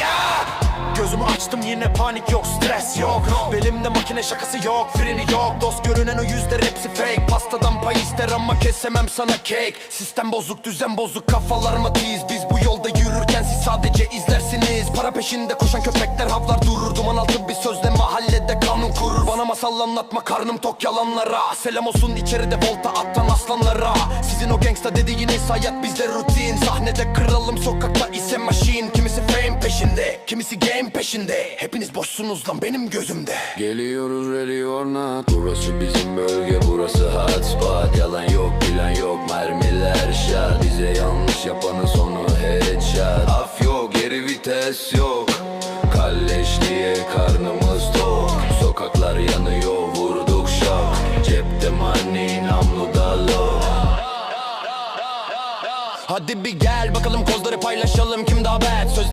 Ya! Gözümü açtım yine panik yok stres yok. Belimde makine şakası yok freni yok. Dost görünen o yüzler hepsi fake. Pastadan pay ister ama kesemem sana cake. Sistem bozuk düzen bozuk kafalarıma tiz Biz bu yolda yürürken siz sadece izlersiniz. Para peşinde koşan köpekler havlar durur. Duman altı bir sözle mahallede kanun kurur. Bana masal anlatma karnım tok yalanlara. Selam olsun içeride volta attan aslanlara. Sizin o gangsta dediğiniz hayat bizde rutin. Sahnede kralım sokakta ise machine. Kimisi fame peşinde kimisi game peşinde. Hepiniz boşsunuz lan benim gözümde. Geliyoruz ready or not. Burası bizim bölge burası hotspot Yalan yok plan yok mermiler şart Bize yanlış yapanın sonu headshot. Af yok geri vites yok. Kalleşliğe karnımız tok. Sokaklar yanıyor vurduk şok. Cepte money namluda low Hadi bir gel bakalım kozları paylaşalım. Kim daha bad? Söz